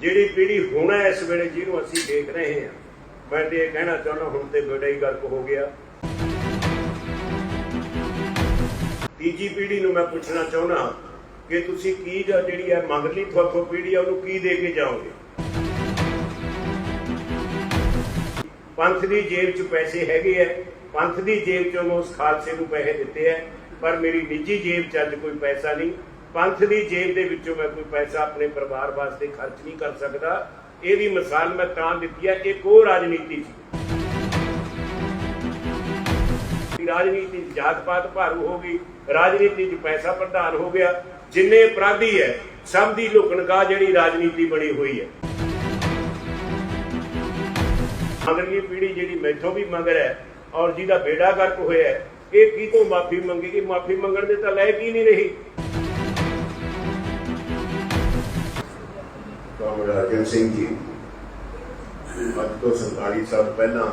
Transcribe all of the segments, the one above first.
ਜਿਹੜੀ ਪੀੜ੍ਹੀ ਹੁਣ ਹੈ ਇਸ ਵੇਲੇ ਜਿਹਨੂੰ ਅਸੀਂ ਦੇਖ ਰਹੇ ਹਾਂ। ਮੈਂ ਤੇ ਇਹ ਕਹਿਣਾ ਚਾਹੁੰਦਾ, ਹੁਣ ਤੇ ਬੇੜਾ ਹੀ ਗਰਕ ਹੋ ਗਿਆ। ਤੀਜੀ ਪੀੜ੍ਹੀ ਨੂੰ ਮੈਂ ਪੁੱਛਣਾ ਚਾਹੁੰਦਾ ਕਿ ਤੁਸੀਂ ਕੀ ਜਿਹੜੀ ਹੈ ਮੰਗਲੀ ਤੁਹਾਡੀ ਪੀੜ੍ਹੀ ਹੈ ਉਹਨੂੰ ਕੀ ਦੇ ਕੇ ਜਾਓਗੇ? ਪੰਥ ਦੀ ਜੇਬ 'ਚ ਪੈਸੇ ਹੈਗੇ ਐ ਪੰਥ ਦੀ ਜੇਬ 'ਚੋਂ ਮੈਂ ਉਸ ਖਾਲਸੇ ਨੂੰ ਪੈਸੇ ਦਿੱਤੇ ਐ ਪਰ ਮੇਰੀ ਨਿੱਜੀ ਜੇਬ 'ਚ ਅੱਜ ਕੋਈ ਪੈਸਾ ਨਹੀਂ। ਪੰਥ ਦੀ ਜੇਬ ਦੇ ਵਿੱਚੋਂ ਮੈਂ ਕੋਈ ਪੈਸਾ ਆਪਣੇ ਪਰਿਵਾਰ ਵਾਸਤੇ ਖਰਚ ਨਹੀਂ ਕਰ ਸਕਦਾ। ਇਹਦੀ ਮਿਸਾਲ ਮੈਂ ਤਾਂ ਦਿੱਤੀ ਹੈ ਇੱਕ ਉਹ ਰਾਜਨੀਤੀ ਸੀ। ਰਾਜਨੀਤੀ ਜਾਤ ਪਾਤ ਭਾਰੂ ਹੋ ਗਈ, ਰਾਜਨੀਤੀ 'ਚ ਪੈਸਾ ਪ੍ਰਧਾਨ ਹੋ ਗਿਆ, ਜਿੰਨੇ ਅਪਰਾਧੀ ਹੈ ਸਭ ਦੀ ਲੁਕਣਗਾ ਜਿਹੜੀ ਰਾਜਨੀਤੀ ਬਣੀ ਹੋਈ ਹੈ ਅਗਲੀ ਪੀੜ੍ਹੀ ਜਿਹੜੀ ਮੈਥੋਂ ਵੀ ਮੰਗ ਰਿਹਾ ਔਰ ਜਿਹਦਾ ਬੇੜਾ ਗਰਕ ਹੋਇਆ, ਇਹ ਕੀ ਤੋਂ ਮਾਫੀ ਮੰਗੇਗੀ? ਮਾਫੀ ਮੰਗਣ ਦੇ ਤਾਂ ਲਾਇਕ ਹੀ ਨਹੀਂ ਰਹੀ। ਕਾਮਰੇਡ ਅਰਜਨ ਸਿੰਘ ਜੀ। ਅੱਜ ਤੋਂ 47 ਸਾਲ ਪਹਿਲਾਂ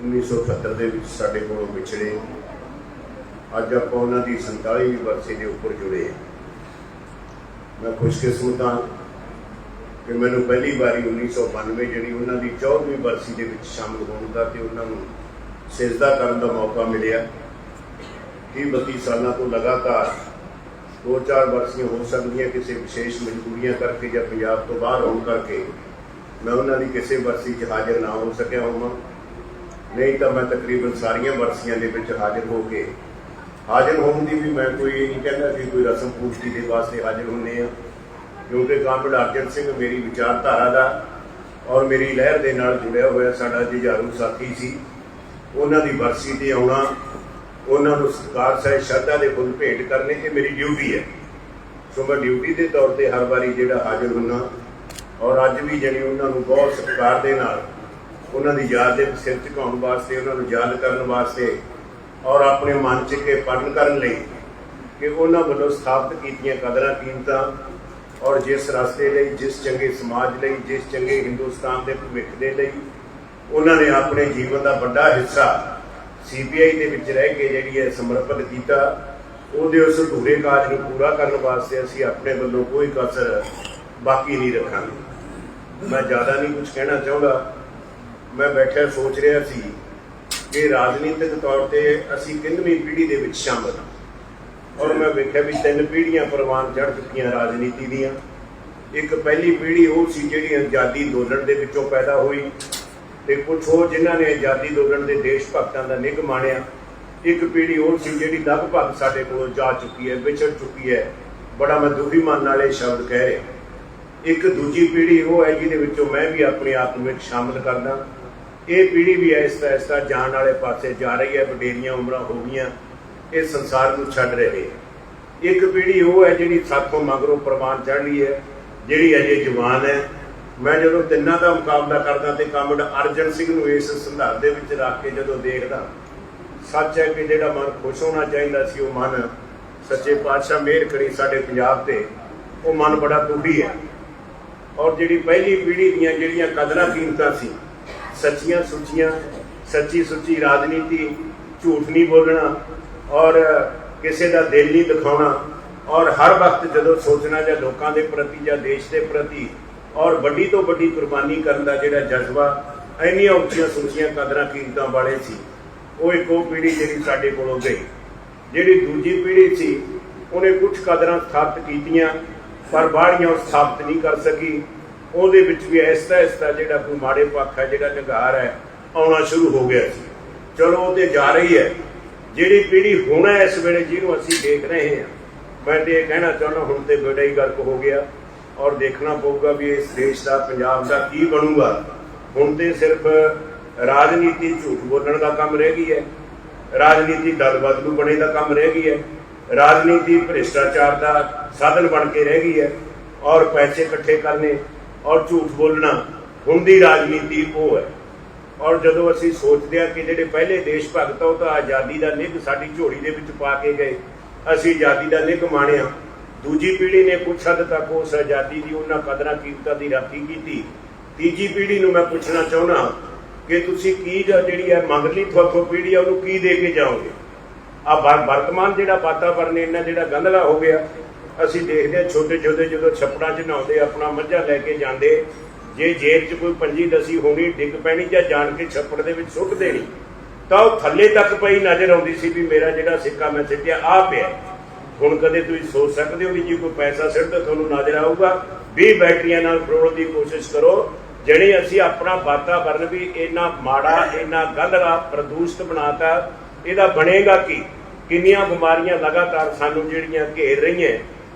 1978 ਦੇ ਵਿੱਚ ਸਾਡੇ ਕੋਲੋਂ ਵਿਛੜੇ। ਅੱਜ ਆਪਾਂ ਉਹਨਾਂ ਦੀ 47ਵੀਂ ਵਰਸੇ ਦੇ ਉੱਪਰ ਜੁੜੇ ਮੈਂ ਖੁਸ਼ਕਿਸਮਤ ਹਾਂ ਕਿ ਮੈਨੂੰ ਪਹਿਲੀ ਵਾਰੀ 1992 ਜਿਹੜੀ ਉਹਨਾਂ ਦੀ 14ਵੀਂ ਬਰਸੀ ਦੇ ਵਿੱਚ ਸ਼ਾਮਲ ਹੋਣ ਦਾ ਤੇ ਉਹਨਾਂ ਨੂੰ ਸਿਜਦਾ ਕਰਨ ਦਾ ਮੌਕਾ ਮਿਲਿਆ। 30 32 ਸਾਲਾਂ ਤੋਂ ਲਗਾਤਾਰ ਦੋ ਚਾਰ ਵਰਸੀਆਂ ਹੋ ਸਕਦੀਆਂ, ਕਿਸੇ ਵਿਸ਼ੇਸ਼ ਮਜਬੂਰੀਆਂ ਕਰਕੇ ਜਾਂ ਪੰਜਾਬ ਤੋਂ ਬਾਹਰ ਹੋਣ ਕਰਕੇ ਮੈਂ ਉਹਨਾਂ ਦੀ ਕਿਸੇ ਵਰਸੀ 'ਚ ਹਾਜ਼ਰ ਨਾ ਹੋ ਸਕਿਆ ਹੋਵਾਂ। ਨਹੀਂ ਤਾਂ ਮੈਂ ਤਕਰੀਬਨ ਸਾਰੀਆਂ ਵਰਸੀਆਂ ਦੇ ਵਿੱਚ ਹਾਜ਼ਰ ਹੋ ਕੇ ਹਾਜ਼ਰ ਹੋਣ ਦੀ ਵੀ ਮੈਂ ਕੋਈ ਇਹ ਨਹੀਂ ਕਹਿੰਦਾ ਕਿ ਕੋਈ ਰਸਮ ਪੂਜਤੀ ਦੇ ਵਾਸਤੇ ਹਾਜ਼ਰ ਹੁੰਨੇ ਆ ਕਿਉਂਕਿ ਕਾਮਰੇਡ ਅਰਜਨ ਸਿੰਘ ਮੇਰੀ ਵਿਚਾਰਧਾਰਾ ਦਾ ਔਰ ਮੇਰੀ ਲਹਿਰ ਦੇ ਨਾਲ ਜੁੜਿਆ ਹੋਇਆ ਸਾਡਾ ਜੁਝਾਰੂ ਸਾਥੀ ਸੀ। ਉਹਨਾਂ ਦੀ ਵਰਸੀ ਤੇ ਆਉਣਾ ਉਹਨਾਂ ਨੂੰ ਸਤਿਕਾਰ ਸਹਿ ਸ਼ਰਧਾ ਦੇ ਫੁੱਲ ਭੇਟ ਕਰਨੇ, ਇਹ ਮੇਰੀ ਡਿਊਟੀ ਹੈ। ਸੋ ਮੈਂ ਡਿਊਟੀ ਦੇ ਤੌਰ ਤੇ ਹਰ ਵਾਰੀ ਜਿਹੜਾ ਹਾਜ਼ਰ ਹੁੰਨਾ। ਔਰ ਅੱਜ ਵੀ ਜਿਹੜੀ ਉਹਨਾਂ ਨੂੰ ਬਹੁਤ ਸਤਿਕਾਰ ਦੇ ਨਾਲ ਉਹਨਾਂ ਦੀ ਯਾਦ ਦੇ ਸਿਰ ਝੁਕਾਉਣ ਵਾਸਤੇ, ਉਹਨਾਂ ਨੂੰ ਯਾਦ ਕਰਨ ਵਾਸਤੇ ਔਰ ਆਪਣੇ ਮਨ 'ਚ ਕੇ ਪੜਨ ਕਰਨ ਲਈ ਕਿ ਉਹਨਾਂ ਵੱਲੋਂ ਸਥਾਪਿਤ ਕੀਤੀਆਂ ਕਦਰਾਂ ਕੀਮਤਾਂ ਔਰ ਜਿਸ ਰਸਤੇ ਲਈ, ਜਿਸ ਚੰਗੇ ਸਮਾਜ ਲਈ, ਜਿਸ ਚੰਗੇ ਹਿੰਦੁਸਤਾਨ ਦੇ ਭਵਿੱਖ ਦੇ ਲਈ, ਉਹਨਾਂ ਨੇ ਆਪਣੇ ਜੀਵਨ ਦਾ ਵੱਡਾ ਹਿੱਸਾ ਸੀਬੀਆਈ ਦੇ ਵਿੱਚ ਰਹਿ ਕੇ ਜਿਹੜੀ ਹੈ ਸਮਰਪਿਤ ਕੀਤਾ, ਉਹਦੇ ਉਸ ਅਧੂਰੇ ਕਾਜ ਨੂੰ ਪੂਰਾ ਕਰਨ ਵਾਸਤੇ ਅਸੀਂ ਆਪਣੇ ਵੱਲੋਂ ਕੋਈ ਕਸਰ ਬਾਕੀ ਨਹੀਂ ਰੱਖਾਂਗੇ। ਮੈਂ ਜ਼ਿਆਦਾ ਨਹੀਂ ਕੁਝ ਕਹਿਣਾ ਚਾਹੁੰਦਾ। ਮੈਂ ਬੈਠਾ ਸੋਚ ਰਿਹਾ ਸੀ ਕਿ ਰਾਜਨੀਤਿਕ ਤੌਰ ਤੇ ਅਸੀਂ ਕਿੰਨਵੀਂ ਪੀੜ੍ਹੀ ਦੇ ਵਿੱਚ ਸ਼ਾਮਲ ਹਾਂ। ਔਰ ਮੈਂ ਵੇਖਿਆ ਵੀ ਤਿੰਨ ਪੀੜ੍ਹੀਆਂ ਪ੍ਰਵਾਨ ਚੜ ਚੁੱਕੀਆਂ ਰਾਜਨੀਤੀ ਦੀਆਂ। ਇੱਕ ਪਹਿਲੀ ਪੀੜ੍ਹੀ ਉਹ ਸੀ ਜਿਹੜੀ ਆਜ਼ਾਦੀ ਅੰਦੋਲਨ ਦੇ ਵਿੱਚੋਂ ਪੈਦਾ ਹੋਈ। ਤੇ ਕੁਝ ਹੋਰ ਜਿਨ੍ਹਾਂ ਨੇ ਆਜ਼ਾਦੀ ਅੰਦੋਲਨ ਦੇ ਦੇਸ਼ ਭਗਤਾਂ ਦਾ ਨਿੱਘ ਮਾਣਿਆ, ਇੱਕ ਪੀੜ੍ਹੀ ਉਹ ਸੀ ਜਿਹੜੀ ਲਗਭਗ ਸਾਡੇ ਕੋਲ ਜਾ ਚੁੱਕੀ ਹੈ, ਵਿਛੜ ਚੁੱਕੀ ਹੈ। ਬੜਾ ਮੈਂ ਦੁਖੀ ਮਨ ਨਾਲ ਇਹ ਸ਼ਬਦ ਕਹਿ ਰਿਹਾ। ਇੱਕ ਦੂਜੀ ਪੀੜ੍ਹੀ ਉਹ ਹੈ ਜਿਹਦੇ ਵਿੱਚੋਂ ਮੈਂ ਵੀ ਆਪਣੇ ਆਪ ਨੂੰ ਵਿੱਚ ਸ਼ਾਮਲ ਕਰਦਾ। ਇਹ ਪੀੜ੍ਹੀ ਵੀ ਇਸ ਐਸਤਾ ਐਸਤਾ ਜਾਣ ਵਾਲੇ ਪਾਸੇ ਜਾ ਰਹੀ ਹੈ, ਵਡੇਰੀਆਂ ਉਮਰਾਂ ਹੋ ਗਈਆਂ, ਇਹ ਸੰਸਾਰ ਨੂੰ ਛੱਡ ਰਹੇ ਇੱਕ ਪੀੜ੍ਹੀ ਉਹ ਹੈ ਜਿਹੜੀ ਸਾਥੋਂ ਮਗਰੋਂ ਪ੍ਰਵਾਨ ਚੜ ਲਈ ਹੈ, ਜਿਹੜੀ ਅਜੇ ਜਵਾਨ ਹੈ। ਮੈਂ ਜਦੋਂ ਤਿੰਨਾਂ ਦਾ ਮੁਕਾਬਲਾ ਕਰਦਾ ਤੇ ਕਾਮਰੇਡ ਅਰਜਨ ਸਿੰਘ ਨੂੰ ਇਸ ਸੰਦਰਭ ਦੇ ਵਿੱਚ ਰੱਖ ਕੇ ਜਦੋਂ ਦੇਖਦਾ, ਸੱਚ ਹੈ ਕਿ ਜਿਹੜਾ ਮਨ ਖੁਸ਼ ਹੋਣਾ ਚਾਹੀਦਾ ਸੀ, ਉਹ ਮਨ ਸੱਚੇ ਪਾਤਸ਼ਾਹ ਮਿਹਰ ਕਰੀ ਸਾਡੇ ਪੰਜਾਬ ਤੇ, ਉਹ ਮਨ ਬੜਾ ਦੁਖੀ ਹੈ। ਔਰ ਜਿਹੜੀ ਪਹਿਲੀ ਪੀੜ੍ਹੀ ਦੀਆਂ ਜਿਹੜੀਆਂ ਕਦਰਾਂ ਕੀਮਤਾਂ ਸੀ, ਸੱਚੀਆਂ ਸੁੱਚੀਆਂ, ਸੱਚੀ ਸੁੱਚੀ ਰਾਜਨੀਤੀ, ਝੂਠ ਨਹੀਂ ਬੋਲਣਾ, ਔਰ ਕਿਸੇ ਦਾ ਦਿਲ ਨਹੀਂ ਦਿਖਾਉਣਾ, ਔਰ ਹਰ ਵਕਤ ਜਦੋਂ ਸੋਚਣਾ ਜਾਂ ਲੋਕਾਂ ਦੇ ਪ੍ਰਤੀ ਜਾਂ ਦੇਸ਼ ਦੇ ਪ੍ਰਤੀ ਔਰ ਵੱਡੀ ਤੋਂ ਵੱਡੀ ਕੁਰਬਾਨੀ ਕਰਨ ਦਾ ਜਿਹੜਾ ਜਜ਼ਬਾ ਇੰਨੀਆਂ ਉੱਚੀਆਂ ਸੁੱਚੀਆਂ ਕਦਰਾਂ ਕੀਮਤਾਂ ਵਾਲੇ ਸੀ, ਉਹ ਇੱਕ ਪੀੜ੍ਹੀ ਜਿਹੜੀ ਸਾਡੇ ਕੋਲੋਂ ਗਈ, ਜਿਹੜੀ ਦੂਜੀ ਪੀੜ੍ਹੀ ਸੀ, ਉਹਨੇ ਕੁਝ ਕਦਰਾਂ ਸਥਾਪਿਤ ਕੀਤੀਆਂ, ਪਰ ਬਾਹਲੀਆਂ ਸਥਾਪਿਤ ਨਹੀਂ ਕਰ ਸਕੀ। ਉਹਦੇ ਵਿੱਚ ਵੀ ਐਸਤਾ ਐਸਤਾ ਜਿਹੜਾ ਕੋਈ ਮਾੜੇ ਪੱਖ ਹੈ, ਜਿਹੜਾ ਨਿਗਾਰ ਹੈ, ਆਉਣਾ ਸ਼ੁਰੂ ਹੋ ਗਿਆ ਸੀ। ਚਲੋ, ਉਹ ਤੇ ਜਾ ਰਹੀ ਹੈ। ਜਿਹੜੀ ਪੀੜ੍ਹੀ ਹੁਣ ਇਸ ਵੇਲੇ ਜਿਹਨੂੰ ਅਸੀਂ ਦੇਖ ਰਹੇ ਹਾਂ, ਮੈਂ ਤੇ ਇਹ ਕਹਿਣਾ ਚਾਹੁੰਦਾ, ਹੁਣ ਤੇ ਬੜਾ ਹੀ ਗਰਕ ਹੋ ਗਿਆ। ਔਰ ਦੇਖਣਾ ਪਊਗਾ ਵੀ ਇਸ ਦੇਸ਼ ਦਾ ਪੰਜਾਬ ਦਾ ਕੀ ਬਣੂਗਾ। ਹੁਣ ਤੇ ਸਿਰਫ ਰਾਜਨੀਤੀ ਝੂਠ ਬੋਲਣ ਦਾ ਕੰਮ ਰਹਿ ਗਈ ਹੈ। ਰਾਜਨੀਤੀ ਦਲ ਬਦਲੂ ਬਣੇ ਦਾ ਕੰਮ ਰਹਿ ਗਈ ਹੈ। ਰਾਜਨੀਤੀ ਭ੍ਰਿਸ਼ਟਾਚਾਰ ਦਾ ਸਾਧਨ ਬਣ ਕੇ ਰਹਿ ਗਈ ਹੈ। ਔਰ ਪੈਸੇ ਇਕੱਠੇ ਕਰਨੇ ਔਰ ਝੂਠ ਬੋਲਣਾ ਹੁਣ ਦੀ ਰਾਜਨੀਤੀ ਉਹ ਹੈ। ਔਰ ਜਦੋਂ ਅਸੀਂ ਸੋਚਦੇ ਹਾਂ ਕਿ ਜਿਹੜੇ ਪਹਿਲੇ ਦੇਸ਼ ਭਗਤ ਆ, ਉਹ ਤਾਂ ਆਜ਼ਾਦੀ ਦਾ ਨਿੱਘ ਸਾਡੀ ਝੋਲੀ ਦੇ ਵਿੱਚ ਪਾ ਕੇ ਗਏ। ਅਸੀਂ ਆਜ਼ਾਦੀ ਦਾ ਨਿੱਘ ਮਾਣਿਆ। ਦੂਜੀ ਪੀੜ੍ਹੀ ਨੇ ਕੁਛ ਹੱਦ ਤੱਕ ਉਸ ਆਜ਼ਾਦੀ ਦੀ, ਉਹਨਾਂ ਕਦਰਾਂ ਕੀਮਤਾਂ ਦੀ ਰਾਖੀ ਕੀਤੀ। ਤੀਜੀ ਪੀੜ੍ਹੀ ਨੂੰ ਮੈਂ ਪੁੱਛਣਾ ਚਾਹੁੰਦਾ ਕਿ ਤੁਸੀਂ ਕੀ ਜਿਹੜੀ ਹੈ ਮਗਰਲੀ ਤੁਹਾਡੀ ਪੀੜ੍ਹੀ ਆ, ਉਹਨੂੰ ਕੀ ਦੇ ਕੇ ਜਾਓਗੇ? ਆ ਵਰਤਮਾਨ ਜਿਹੜਾ ਵਾਤਾਵਰਨ ਇੰਨਾ ਜਿਹੜਾ ਗੰਧਲਾ ਹੋ ਗਿਆ, ਅਸੀਂ ਦੇਖਦੇ ਹਾਂ ਛੋਟੇ ਛੋਟੇ ਜਦੋਂ ਛੱਪੜਾਂ 'ਚ ਨਹਾਉਂਦੇ ਆਪਣਾ ਮੱਝਾਂ ਲੈ ਕੇ ਜਾਂਦੇ, ਜੇ ਜੇਬ 'ਚ ਕੋਈ ਪੰਜੀ ਦਸੀ ਹੋਣੀ, ਡਿੱਗ ਪੈਣੀ ਜਾਂ ਜਾਣ ਕੇ ਛੱਪੜ ਦੇ ਵਿੱਚ ਸੁੱਟ ਦੇਣੀ, ਤਾਂ ਉਹ ਥੱਲੇ ਤੱਕ ਪਈ ਨਜ਼ਰ ਆਉਂਦੀ ਸੀ ਵੀ ਮੇਰਾ ਜਿਹੜਾ ਸਿੱਕਾ ਮੈਂ ਸਿੱਟਿਆ, ਆ ਪਿਆ। ਹੁਣ ਕਦੇ ਤੁਸੀਂ ਸੋਚ ਸਕਦੇ ਹੋ ਵੀ ਜੇ ਕੋਈ ਪੈਸਾ ਸਿੱਟਦਾ ਤੁਹਾਨੂੰ ਨਜ਼ਰ ਆਊਗਾ 20 ਬੈਟਰੀਆਂ ਨਾਲ ਫਰੋੜ ਦੀ ਕੋਸ਼ਿਸ਼ ਕਰੋ, ਜਿਹੜੀ ਅਸੀਂ ਆਪਣਾ ਵਾਤਾਵਰਨ ਵੀ ਇੰਨਾ ਮਾੜਾ, ਇੰਨਾ ਗੰਦਲਾ ਪ੍ਰਦੂਸ਼ਿਤ ਬਣਾਤਾ, ਇਹਦਾ ਬਣੇਗਾ ਕੀ? ਕਿੰਨੀਆਂ ਬਿਮਾਰੀਆਂ ਲਗਾਤਾਰ ਸਾਨੂੰ ਜਿਹੜੀਆਂ ਘੇਰ ਰਹੀਆਂ,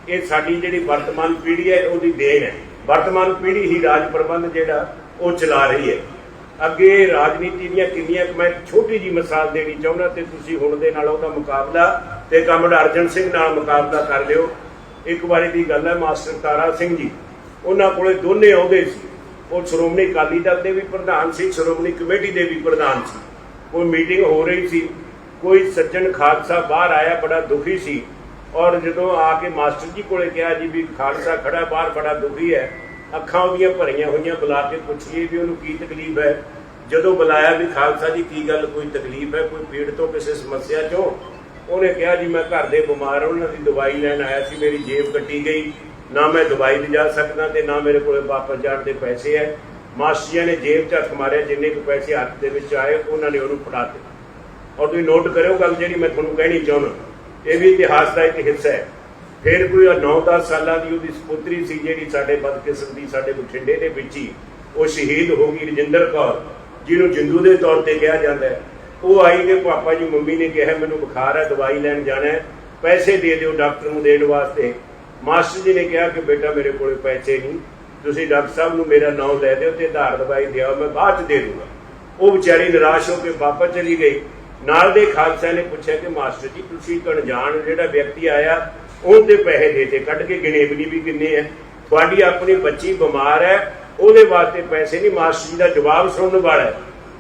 ਇਹ ਸਾਡੀ ਜਿਹੜੀ ਵਰਤਮਾਨ ਪੀੜ੍ਹੀ ਹੈ, ਉਹਦੀ ਦੇਣ ਹੈ। ਵਰਤਮਾਨ ਪੀੜ੍ਹੀ ਹੀ ਰਾਜ ਪ੍ਰਬੰਧ ਜਿਹੜਾ, ਉਹ ਚਲਾ ਰਹੀ ਹੈ। ਅੱਗੇ ਰਾਜਨੀਤੀ ਦੀਆਂ ਕਿੰਨੀਆਂ ਮੈਂ ਛੋਟੀ ਜੀ ਮਿਸਾਲ ਦੇਣੀ ਚਾਹੁੰਦਾ, ਤੇ ਤੁਸੀਂ ਹੁਣ ਦੇ ਨਾਲ ਉਹਦਾ ਮੁਕਾਬਲਾ ਤੇ ਕਮਰ ਅਰਜਨ ਸਿੰਘ ਨਾਲ ਮੁਕਾਬਲਾ ਕਰ ਲਿਓ। ਇੱਕ ਵਾਰੀ ਦੀ ਗੱਲ ਹੈ, ਮਾਸਟਰ ਤਾਰਾ ਸਿੰਘ ਜੀ। ਉਹਨਾਂ ਕੋਲੇ ਦੋਨੇ ਅਹੁਦੇ ਸੀ। ਉਹ ਸ਼੍ਰੋਮਣੀ ਅਕਾਲੀ ਦਲ ਦੇ ਵੀ ਪ੍ਰਧਾਨ ਸੀ, ਸ਼੍ਰੋਮਣੀ ਕਮੇਟੀ ਦੇ ਵੀ ਪ੍ਰਧਾਨ ਸੀ। ਕੋਈ ਮੀਟਿੰਗ ਹੋ ਰਹੀ ਸੀ। ਕੋਈ ਸੱਜਣ ਖਾਲਸਾ ਬਾਹਰ ਆਇਆ, ਬੜਾ ਦੁਖੀ ਸੀ। ਔਰ ਜਦੋਂ ਆ ਕੇ ਮਾਸਟਰ ਜੀ ਕੋਲੇ ਕਿਹਾ ਜੀ ਵੀ ਖਾਲਸਾ ਖੜਾ ਬਾਹਰ, ਬੜਾ ਦੁਖੀ ਹੈ, ਅੱਖਾਂ ਉਹਦੀਆਂ ਭਰੀਆਂ ਹੋਈਆਂ, ਬੁਲਾ ਕੇ ਪੁੱਛੀਏ ਵੀ ਉਹਨੂੰ ਕੀ ਤਕਲੀਫ ਹੈ। ਜਦੋਂ ਬੁਲਾਇਆ ਵੀ ਖਾਲਸਾ ਜੀ, ਕੀ ਗੱਲ, ਕੋਈ ਤਕਲੀਫ ਹੈ, ਕੋਈ ਪੀੜ ਤੋਂ ਕਿਸੇ ਸਮੱਸਿਆ ਚੋਂ? ਉਹਨੇ ਕਿਹਾ ਜੀ, ਮੈਂ ਘਰ ਦੇ ਬਿਮਾਰ ਉਹਨਾਂ ਦੀ ਦਵਾਈ ਲੈਣ ਆਇਆ ਸੀ, ਮੇਰੀ ਜੇਬ ਕੱਟੀ ਗਈ। ਨਾ ਮੈਂ ਦਵਾਈ ਲਿਜਾ ਸਕਦਾ ਤੇ ਨਾ ਮੇਰੇ ਕੋਲੇ ਵਾਪਸ ਜਾਣ ਦੇ ਪੈਸੇ ਹੈ ਮਾਸਟਰ ਨੇ ਜੇਬ 'ਚ ਹੱਥ ਮਾਰਿਆ, ਜਿੰਨੇ ਕੁ ਪੈਸੇ ਹੱਥ ਦੇ ਵਿੱਚ ਆਏ, ਉਹਨਾਂ ਨੇ ਉਹਨੂੰ ਫੜਾ ਦਿੱਤੇ। ਔਰ ਤੁਸੀਂ ਨੋਟ ਕਰਿਓ ਗੱਲ ਜਿਹੜੀ ਮੈਂ ਤੁਹਾਨੂੰ ਕਹਿਣੀ ਚਾਹੁੰਦਾ। ਇਹ ਵੀ ਇਤਿਹਾਸ ਦਾ ਇੱਕ ਹਿੱਸਾ ਹੈ ਫਿਰ ਕੋਈ 9-10 ਸਾਲਾਂ ਦੀ ਉਹਦੀ ਸਪੁੱਤਰੀ ਸੀ ਜਿਹੜੀ ਸਾਡੇ ਬਦਕਿਸਮ ਦੀ, ਸਾਡੇ ਬਠਿੰਡੇ ਦੇ ਵਿੱਚ ਹੀ, ਉਹ ਸ਼ਹੀਦ ਹੋ ਗਈ ਰਜਿੰਦਰ ਕੌਰ, ਜਿਹਨੂੰ ਜਿੰਦੂ ਦੇ ਤੌਰ ਤੇ ਕਿਹਾ ਜਾਂਦਾ ਹੈ ਉਹ ਆਈ ਕਿ ਪਾਪਾ ਜੀ, ਮੰਮੀ ਨੇ ਕਿਹਾ, ਮੈਨੂੰ ਬੁਖਾਰ ਹੈ, ਦਵਾਈ ਲੈਣ ਜਾਣਾ ਹੈ, ਪੈਸੇ ਦੇ ਦਿਓ ਡਾਕਟਰ ਨੂੰ ਦੇਣ ਵਾਸਤੇ। ਮਾਸਟਰ ਜੀ ਨੇ ਕਿਹਾ ਕਿ, ਬੇਟਾ, ਮੇਰੇ ਕੋਲੇ ਪੈਸੇ ਨਹੀਂ। ਤੁਸੀਂ ਡਾਕਟਰ ਸਾਹਿਬ ਨੂੰ ਮੇਰਾ ਨਾਮ ਲੈ ਦਿਓ ਤੇ ਆਧਾਰ ਦਵਾਈ ਦਿਓ, ਮੈਂ ਬਾਅਦ ਚ ਦੇ ਦੂੰਗਾ। ਉਹ ਵਿਚਾਰੀ ਨਿਰਾਸ਼ ਹੋ ਕੇ ਵਾਪਸ ਚਲੀ ਗਈ। ਨਾਲ ਦੇ ਖਾਲਸਾ ਨੇ ਪੁੱਛਿਆ ਕਿ, ਮਾਸਟਰ ਜੀ, ਤੁਸੀਂ ਇੱਕ ਅਣਜਾਣ ਜਿਹੜਾ ਵਿਅਕਤੀ ਆਇਆ ਉਹ ਪੈਸੇ ਦੇ ਤੇ ਕੱਢ ਕੇ ਗਿਣੇ ਵੀ ਨਹੀਂ ਵੀ ਕਿੰਨੇ ਹੈ ਤੁਹਾਡੀ ਆਪਣੀ ਬੱਚੀ ਬਿਮਾਰ ਹੈ, ਉਹਦੇ ਵਾਸਤੇ ਪੈਸੇ ਨਹੀਂ, ਮਾਸਟਰ ਜੀ ਦਾ ਜਵਾਬ ਸੁਣਨ ਵਾਲਾ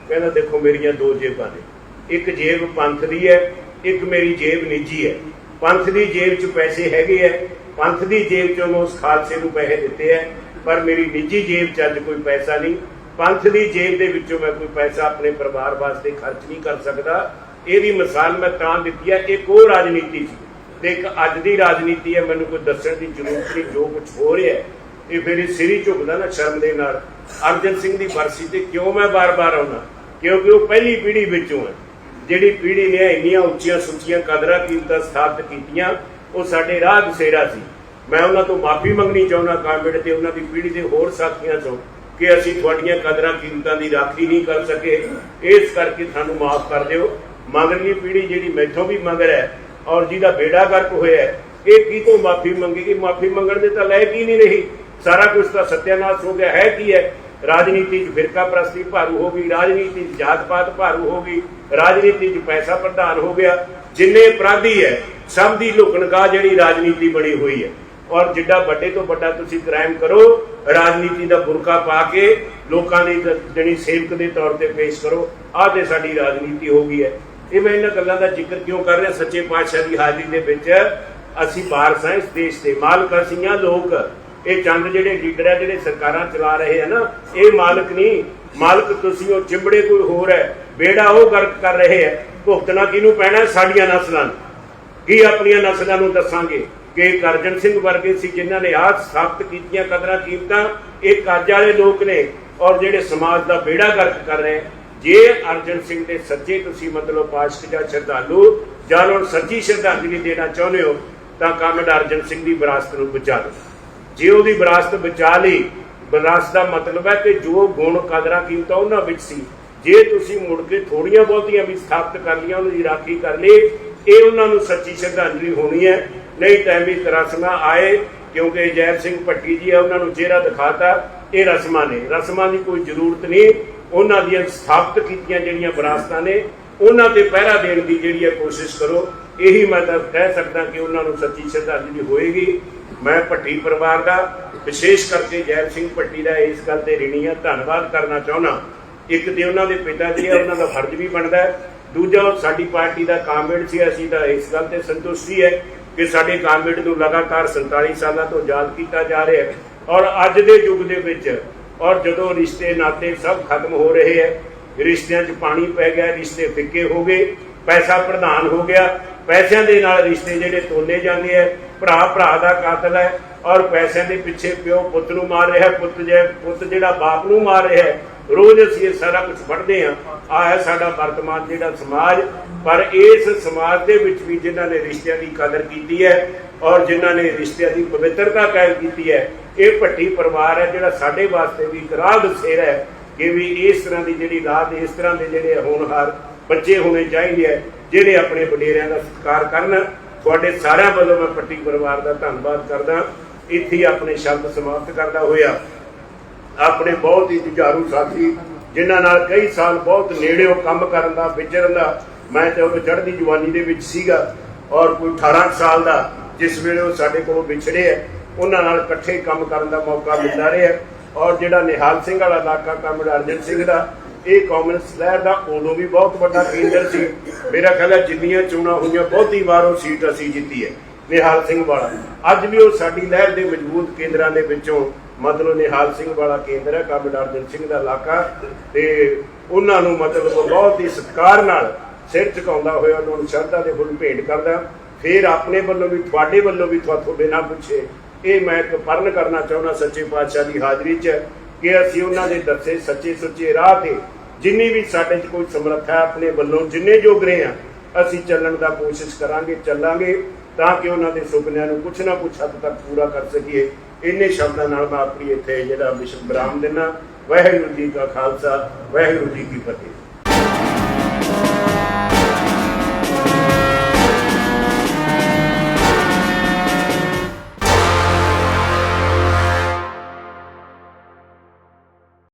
ਕਹਿੰਦਾ, ਦੇਖੋ, ਮੇਰੀਆਂ ਦੋ ਜੇਬਾਂ ਨੇ। ਇੱਕ ਜੇਬ ਪੰਥ ਦੀ ਹੈ, ਇੱਕ ਮੇਰੀ ਜੇਬ ਨਿੱਜੀ ਹੈ। ਪੰਥ ਦੀ ਜੇਬ 'ਚ ਪੈਸੇ ਹੈਗੇ ਹੈ, ਪੰਥ ਦੀ ਜੇਬ 'ਚੋਂ ਮੈਂ ਉਸ ਖਾਲਸੇ ਨੂੰ ਪੈਸੇ ਦਿੱਤੇ ਹੈ, ਪਰ ਮੇਰੀ ਨਿੱਜੀ ਜੇਬ 'ਚ ਅੱਜ ਕੋਈ ਪੈਸਾ ਨਹੀਂ। ਪੰਥ ਦੀ ਜੇਬ ਦੇ ਵਿੱਚੋਂ ਮੈਂ ਕੋਈ ਪੈਸਾ ਆਪਣੇ ਪਰਿਵਾਰ ਵਾਸਤੇ ਖਰਚ ਨਹੀਂ ਕਰ ਸਕਦਾ। ਇਹਦੀ ਮਿਸਾਲ ਮੈਂ ਤਾਂ ਦਿੱਤੀ ਹੈ, ਇੱਕ ਉਹ ਰਾਜਨੀਤੀ ਸੀ। ਤੇ ਇੱਕ ਅੱਜ ਦੀ ਰਾਜਨੀਤੀ ਹੈ, ਮੈਨੂੰ ਕੋਈ ਦੱਸਣ ਦੀ ਜ਼ਰੂਰਤ ਨਹੀਂ, ਜੋ ਕੁਝ ਹੋ ਰਿਹਾ ਹੈ। ਇਹ ਮੇਰੀ ਸਿਰੀ ਝੁਕਦਾ ਨਾ ਸ਼ਰਮ ਦੇ ਨਾਲ। ਅਰਜਨ ਸਿੰਘ ਦੀ ਬਰਸੀ ਤੇ ਕਿਉਂ ਮੈਂ ਬਾਰ-ਬਾਰ ਆਉਣਾ ਕਿਉਂਕਿ ਉਹ ਪਹਿਲੀ ਪੀੜ੍ਹੀ ਵਿੱਚੋਂ ਹੈ। ਜਿਹੜੀ ਪੀੜ੍ਹੀ ਨੇ ਇੰਨੀਆਂ ਉੱਚੀਆਂ ਸੁੱਚੀਆਂ ਕਦਰਾਂ ਕੀਮਤਾਂ ਸਥਾਪਿਤ ਕੀਤੀਆਂ, ਉਹ ਸਾਡੇ ਰਾਹ ਦਸੇਰਾ ਸੀ। ਮੈਂ ਉਹਨਾਂ ਤੋਂ ਮਾਫੀ ਮੰਗਣੀ ਚਾਹੁੰਦਾ ਕਾਮਰੇਡ ਤੇ ਉਹਨਾਂ ਦੀ ਪੀੜ੍ਹੀ ਦੇ ਹੋਰ ਸਾਥੀਆਂ ਤੋਂ ਕਿ ਅਸੀਂ ਤੁਹਾਡੀਆਂ ਕਦਰਾਂ ਕੀਮਤਾਂ ਦੀ ਰਾਖੀ ਨਹੀਂ ਕਰ ਸਕੇ। ਇਸ ਕਰਕੇ ਸਾਨੂੰ ਮਾਫ ਕਰ ਦਿਓ। ਮਗਰਲੀ ਪੀੜ੍ਹੀ ਜਿਹੜੀ ਮੈਥੋਂ ਵੀ ਮੰਗ ਹੈ ਔਰ ਜਿਹਦਾ ਬੇੜਾ ਗਰਕ ਹੋਇਆ ਇਹ ਕੀ ਤੋਂ ਮਾਫੀ ਮੰਗੇਗੀ? ਮਾਫੀ ਮੰਗਣ ਦੇ ਤਾਂ ਲਾਇਕ ਹੀ ਨਹੀਂ ਰਹੀ। ਸਾਰਾ ਕੁਝ ਤਾਂ ਸਤਿਆਨਾਸ਼ ਹੋ ਗਿਆ। ਹੈ ਕੀ ਹੈ? ਰਾਜਨੀਤੀ 'ਚ ਫਿਰਕਾ ਪ੍ਰਸਤੀ ਭਾਰੂ ਹੋ ਗਈ, ਰਾਜਨੀਤੀ 'ਚ ਜਾਤ ਪਾਤ ਭਾਰੂ ਹੋ ਗਈ, ਰਾਜਨੀਤੀ 'ਚ ਪੈਸਾ ਪ੍ਰਧਾਨ ਹੋ ਗਿਆ। ਜਿੰਨੇ ਅਪਰਾਧੀ ਹੈ ਸਭ ਦੀ ਲੁਕਣਗਾ ਜਿਹੜੀ ਰਾਜਨੀਤੀ ਬਣੀ ਹੋਈ ਹੈ ਔਰ ਜਿੱਡਾ ਵੱਡੇ ਤੋਂ ਵੱਡਾ ਤੁਸੀਂ ਕ੍ਰਾਈਮ ਕਰੋ, ਰਾਜਨੀਤੀ ਦਾ ਬੁਰਕਾ ਪਾ ਕੇ ਲੋਕਾਂ ਦੀ ਜ- ਸੇਵਕ ਦੇ ਤੌਰ ਤੇ ਪੇਸ਼ ਕਰੋ, ਆਹ ਤੇ ਸਾਡੀ ਰਾਜਨੀਤੀ ਹੋ ਗਈ ਹੈ ਇਹ ਮੈਂ ਇਹਨਾਂ ਗੱਲਾਂ ਦਾ ਜ਼ਿਕਰ ਕਿਉਂ ਕਰ ਰਿਹਾ ਸੱਚੇ ਪਾਤਸ਼ਾਹ ਦੀ ਹਾਜ਼ਰੀ ਦੇ ਵਿੱਚ ਅਸੀਂ ਵਾਰਸ ਹਾਂ ਇਸ ਦੇਸ਼ ਦੇ ਮਾਲਕ ਅਸੀਂ ਲੋਕ? ਇਹ ਚੰਦ ਜਿਹੜੇ ਲੀਡਰ ਹੈ ਜਿਹੜੇ ਸਰਕਾਰਾਂ ਚਲਾ ਰਹੇ ਆ ਨਾ, ਇਹ ਮਾਲਕ ਨਹੀਂ। ਮਾਲਕ ਤੁਸੀਂ ਉਹ ਚਿੰਬੜੇ ਕੋਈ ਹੋਰ ਹੈ ਬੇੜਾ ਉਹ ਗਰਕ ਕਰ ਰਹੇ ਹੈ। ਭੁਗਤਣਾ ਕਿਹਨੂੰ ਪੈਣਾ ਸਾਡੀਆਂ ਨਸਲਾਂ ਨੂੰ। ਕੀ ਆਪਣੀਆਂ ਨਸਲਾਂ ਨੂੰ ਦੱਸਾਂਗੇ? ਕਿ ਕਰਜਨ ਸਿੰਘ ਵਰਗੇ ਸੀ ਜਿਨ੍ਹਾਂ ਨੇ ਆਹ ਸਾਬਤ ਕੀਤੀਆਂ ਕਦਰਾਂ ਕੀਮਤਾਂ, ਇਹ ਕਾਜ ਵਾਲੇ ਲੋਕ ਨੇ ਔਰ ਜਿਹੜੇ ਸਮਾਜ ਦਾ ਬੇੜਾ ਗਰਕ ਕਰ ਰਹੇ ਜੇ ਅਰਜਨ ਸਿੰਘ ਦੇ ਸੱਚੇ ਤੁਸੀਂ ਮਤਲਬ ਪਾਸ਼ਕ ਜਾਂ ਸ਼ਰਧਾਲੂ, ਜਾਂ ਉਹਨਾਂ ਸੱਚੀ ਸ਼ਰਧਾਂਜਲੀ ਦੇਣਾ ਚਾਹੁੰਦੇ ਹੋ, ਤਾਂ ਕਾਮਰੇਡ ਅਰਜਨ ਸਿੰਘ ਦੀ ਵਿਰਾਸਤ ਨੂੰ ਬਚਾ ਲਓ ਜੇ ਉਹਦੀ ਵਿਰਾਸਤ ਬਚਾ ਲਈ, ਵਿਰਾਸਤ ਦਾ ਮਤਲਬ ਹੈ ਕਿ ਜੋ ਗੁਣ ਕਦਰਾਂ ਕੀਮਤਾਂ ਉਹਨਾਂ ਵਿੱਚ ਸੀ, ਜੇ ਤੁਸੀਂ ਮੁੜ ਕੇ ਥੋੜੀਆਂ ਬਹੁਤੀਆਂ ਵੀ ਸਥਾਪਿਤ ਕਰ ਲਈਆਂ, ਉਹਨਾਂ ਦੀ ਰਾਖੀ ਕਰ ਲਈ ਇਹ ਉਹਨਾਂ ਨੂੰ ਸੱਚੀ ਸ਼ਰਧਾਂਜਲੀ ਹੋਣੀ ਹੈ। ਨਹੀਂ ਤਾਂ ਵੀ ਰਸਮਾਂ ਆਏ, ਕਿਉਂਕਿ ਜੈਬ ਸਿੰਘ ਭੱਟੀ ਜੀ ਆ, ਉਹਨਾਂ ਨੂੰ ਚਿਹਰਾ ਦਿਖਾਤਾ, ਇਹ ਰਸਮਾਂ ਨੇ। ਰਸਮਾਂ ਦੀ ਕੋਈ ਜ਼ਰੂਰਤ ਨਹੀਂ, ਉਹਨਾਂ ਦੀਆਂ ਸਥਾਪਿਤ ਕੀਤੀਆਂ ਜਿਹੜੀਆਂ ਵਿਰਾਸਤਾਂ ਨੇ, ਉਹਨਾਂ ਤੇ ਪਹਿਰਾ ਦੇਣ ਦੀ ਜਿਹੜੀ ਹੈ ਕੋਸ਼ਿਸ਼ ਕਰੋ। ਇਹੀ ਮੈਂ ਤਾਂ ਕਹਿ ਸਕਦਾ ਕਿ ਉਹਨਾਂ ਨੂੰ ਸੱਚੀ ਸ਼ਰਧਾਂਜਲੀ ਹੋਏਗੀ। ਮੈਂ ਭੱਟੀ ਪਰਿਵਾਰ ਦਾ, ਵਿਸ਼ੇਸ਼ ਕਰਕੇ ਜੈਬ ਸਿੰਘ ਭੱਟੀ ਦਾ ਇਸ ਗੱਲ ਤੇ ਰਿਣੀ ਆ, ਧੰਨਵਾਦ ਕਰਨਾ ਚਾਹੁੰਦਾ ਇੱਕ ਤੇ ਉਹਨਾਂ ਦੇ ਪਿਤਾ ਜੀ ਆ, ਉਹਨਾਂ ਦਾ ਫਰਜ਼ ਵੀ ਬਣਦਾ ਦੂਜਾ, ਸਾਡੀ ਪਾਰਟੀ ਦਾ ਕਾਮਰੇਡ ਸੀ, ਅਸੀਂ ਤਾਂ ਇਸ ਗੱਲ ਤੇ ਸੰਤੁਸ਼ਟੀ ਹੈ ਕਿ ਸਾਡੇ ਕਾਮਰੇਡ ਨੂੰ ਲਗਾਤਾਰ 47 ਸਾਲਾਂ ਤੋਂ ਯਾਦ ਕੀਤਾ ਜਾ ਰਿਹਾ ਹੈ। ਔਰ ਅੱਜ ਦੇ ਯੁੱਗ ਦੇ ਵਿੱਚ, ਔਰ ਜਦੋਂ ਰਿਸ਼ਤੇ, ਨਾਤੇ ਸਭ ਖਤਮ ਹੋ ਰਹੇ ਹੈ, ਰਿਸ਼ਤਿਆਂ 'ਚ ਪਾਣੀ ਪੈ ਗਿਆ, ਰਿਸ਼ਤੇ ਫਿੱਕੇ ਹੋ ਗਏ, ਪੈਸਾ ਪ੍ਰਧਾਨ ਹੋ ਗਿਆ, ਪੈਸਿਆਂ ਦੇ ਨਾਲ ਰਿਸ਼ਤੇ ਜਿਹੜੇ ਤੋਲੇ ਜਾਂਦੇ ਆ ਭਰਾ ਭਰਾ ਦਾ ਕਾਤਲ ਹੈ ਔਰ ਪੈਸਿਆਂ ਦੇ ਪਿੱਛੇ ਪਿਓ ਪੁੱਤ ਨੂੰ ਮਾਰ ਰਿਹਾ ਪੁੱਤ ਜੇ ਪੁੱਤ ਜਿਹੜਾ ਬਾਪ ਨੂੰ ਮਾਰ ਰਿਹਾ ਰੋਜ਼ ਅਸੀਂ ਇਹ ਸਾਰਾ ਕੁਝ ਪੜ੍ਹਦੇ ਹਾਂ। ਆ ਹੈ ਸਾਡਾ ਵਰਤਮਾਨ ਜਿਹੜਾ ਸਮਾਜ, ਪਰ ਇਸ ਸਮਾਜ ਦੇ ਵਿੱਚ ਵੀ ਜਿਨ੍ਹਾਂ ਨੇ ਰਿਸ਼ਤਿਆਂ ਦੀ ਕਦਰ ਕੀਤੀ ਹੈ ਔਰ ਜਿਨ੍ਹਾਂ ਨੇ ਰਿਸ਼ਤਿਆਂ ਦੀ ਪਵਿੱਤਰਤਾ ਕਾਇਮ ਕੀਤੀ ਹੈ, ਇਹ ਭੱਟੀ ਪਰਿਵਾਰ ਹੈ ਜਿਹੜਾ ਸਾਡੇ ਵਾਸਤੇ ਵੀ ਇੱਕ ਰਾਹ ਦਸੇਰਾ ਹੈ ਕਿ ਵੀ ਇਸ ਤਰ੍ਹਾਂ ਦੀ ਜਿਹੜੀ ਰਾਤ, ਇਸ ਤਰ੍ਹਾਂ ਦੇ ਜਿਹੜੇ ਹੋਣਹਾਰ ਬੱਚੇ ਹੋਣੇ ਚਾਹੀਦੇ ਹੈ, ਜਿਹੜੇ ਆਪਣੇ ਵਡੇਰਿਆਂ ਦਾ ਸਤਿਕਾਰ ਕਰਨ ਤੁਹਾਡੇ ਸਾਰਿਆਂ ਵੱਲੋਂ ਮੈਂ ਪੱਟੀ ਪਰਿਵਾਰ ਦਾ ਧੰਨਵਾਦ ਕਰਦਾ, ਇੱਥੇ ਆਪਣੇ ਸ਼ਬਦ ਸਮਾਪਤ ਕਰਦਾ ਹੋਇਆ। ਆਪਣੇ ਬਹੁਤ ਹੀ ਜੁਝਾਰੂ ਸਾਥੀ, ਜਿਨ੍ਹਾਂ ਨਾਲ ਕਈ ਸਾਲ ਬਹੁਤ ਨੇੜਿਓਂ ਕੰਮ ਕਰਨ ਦਾ, ਵਿਚਰਨ ਦਾ, ਮੈਂ ਤੇ ਉਹ ਚੜ੍ਹਦੀ ਜਵਾਨੀ ਦੇ ਵਿੱਚ ਸੀਗਾ, ਔਰ ਕੋਈ 18 ਸਾਲ ਦਾ, ਜਿਸ ਵੇਲੇ ਉਹ ਸਾਡੇ ਕੋਲੋਂ ਵਿਛੜੇ ਹੈ, ਉਹਨਾਂ ਨਾਲ ਇਕੱਠੇ ਕੰਮ ਕਰਨ ਦਾ ਮੌਕਾ ਮਿਲਦਾ ਰਿਹਾ ਔਰ ਜਿਹੜਾ ਨਿਹਾਲ ਸਿੰਘ ਵਾਲਾ ਇਲਾਕਾ ਕੰਮ ਅਰਜਨ ਸਿੰਘ ਦਾ ਇਹ ਕਾਮਨਸ ਲਹਿਰ ਦਾ ਉਦੋਂ ਵੀ ਬਹੁਤ ਵੱਡਾ ਕੇਂਦਰ ਸੀ। ਮੇਰਾ ਖਿਆਲ ਹੈ ਜਿੰਨੀਆਂ ਚੋਣਾਂ ਹੋਈਆਂ, ਬਹੁਤੀ ਵਾਰ ਉਹ ਸੀਟ ਅਸੀਂ ਜਿੱਤੀ ਹੈ, ਨਿਹਾਲ ਸਿੰਘ ਵਾਲਾ। ਅੱਜ ਵੀ ਉਹ ਸਾਡੀ ਲਹਿਰ ਦੇ ਮਜ਼ਬੂਤ ਕੇਂਦਰਾਂ ਦੇ ਵਿੱਚੋਂ, ਮਤਲਬ ਨਿਹਾਲ ਸਿੰਘ ਵਾਲਾ ਕੇਂਦਰ ਹੈ, ਕਾਬਲ ਅਰਜਨ ਸਿੰਘ ਦਾ ਇਲਾਕਾ। ਤੇ ਉਹਨਾਂ ਨੂੰ ਮਤਲਬ ਬਹੁਤ ਹੀ ਸਤਿਕਾਰ ਨਾਲ ਸਿਰ ਝੁਕਾਉਂਦਾ ਹੋਇਆ, ਉਹਨਾਂ ਨੂੰ ਸ਼ਰਧਾ ਦੇ ਫੁੱਲ ਭੇਟ ਕਰਦਾ। ਫਿਰ ਆਪਣੇ ਵੱਲੋਂ ਵੀ, ਤੁਹਾਡੇ ਵੱਲੋਂ ਵੀ ਤੁਹਾਥੋਂ ਬਿਨਾਂ ਪੁੱਛੇ। ਇਹ ਮੈਂ ਇੱਕ ਪਰਨ ਕਰਨਾ ਚਾਹੁੰਦਾ, ਸੱਚੇ ਪਾਤਸ਼ਾਹ ਦੀ ਹਾਜ਼ਰੀ 'ਚ। ਕਿ ਅਸੀਂ ਉਹਨਾਂ ਦੇ ਦੱਸੇ ਸੱਚੇ ਸੁੱਚੇ ਰਾਹ ਤੇ ਜਿੰਨੀ ਵੀ ਸਾਡੇ 'ਚ ਕੋਈ ਸਮਰੱਥਾ ਹੈ, ਆਪਣੇ ਵੱਲੋਂ ਜਿੰਨੇ ਜੋਗ ਰਹੇ ਆ, ਅਸੀਂ ਚੱਲਣ ਦਾ ਕੋਸ਼ਿਸ਼ ਕਰਾਂਗੇ, ਚੱਲਾਂਗੇ ਤਾਂ ਕਿ ਉਹਨਾਂ ਦੇ ਸੁਪਨਿਆਂ ਨੂੰ ਕੁਛ ਨਾ ਕੁਛ ਹੱਦ ਤੱਕ ਪੂਰਾ ਕਰ ਸਕੀਏ। ਇੰਨੇ ਸ਼ਬਦਾਂ ਨਾਲ ਮੈਂ ਆਪਣੀ ਇੱਥੇ ਜਿਹੜਾ ਵਿਸ਼ਵ ਵਿਰਾਮ ਦਿੰਦਾ। ਵਾਹਿਗੁਰੂ ਜੀ ਕਾ ਖਾਲਸਾ, ਵਾਹਿਗੁਰੂ ਜੀ ਕੀ ਫਤਿਹ।